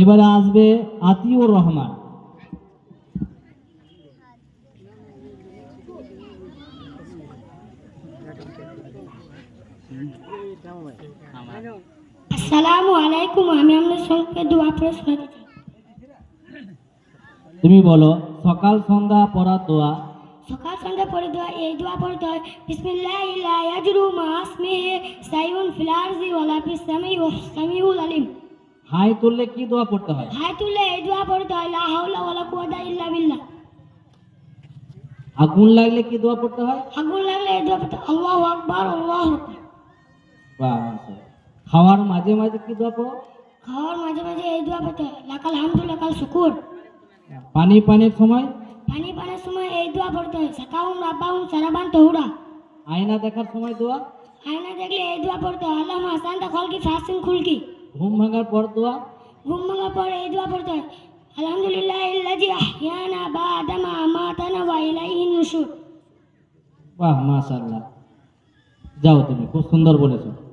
এবারে আসবে আতিউর রহমান। আসসালামু আলাইকুম আমি আপনার সঙ্গে দোয়া পড়ে তুমি বলো সকাল সন্ধ্যা পড়ার দোয়া? সকাল সন্ধ্যা পড়ে দোয়া এই দোয়া পড়তে হয় বিসমিল্লাহ লা ইয়াজরু মা আসমিহি সাইউন ফিল আরজি ওয়ালা ফিস সামি ওয়া সামিউল আলিম। হাই তুললে কি দোয়া পড়তে হয়? হাই তুলে এই দোয়া পড়তে হয় লা হাওলা ওয়ালা কুওয়াতা ইল্লা বিল্লাহ। আগুন লাগলে কি দোয়া পড়তে হয়? আগুন লাগলে এই দোয়া পড়তে আল্লাহু আকবার আল্লাহু আকবার। বাহ। খাওয়ার মাঝে মাঝে কি দোয়া পড়ো? খাওয়ার মাঝে মাঝে এই দোয়া পড়তে হয় লাকাল হামদু লাকাল শুকুর। পানি পানির সময়? পানি পানের সময় এই দোয়া পড়তে হয় সাকাউন রাব্বাউন সারাবান তহুরা। আয়না দেখার সময় দোয়া? আয়না দেখলে এই দোয়া পড়তে হয় আল্লাহ হাসান তা খলকি ফাসিন খুলকি। ঘুম ভাঙার পর দোয়া? ঘুম ভাঙার পর এই দোয়া পড়তে হয়। আলহামদুলিল্লাহ ইল্লাজি আহিয়ানা বাদামা আমাতানা ওয়া ইলাইহিন নুশুর। বাহ মাশাআল্লাহ। যাও তুমি খুব সুন্দর বলেছ।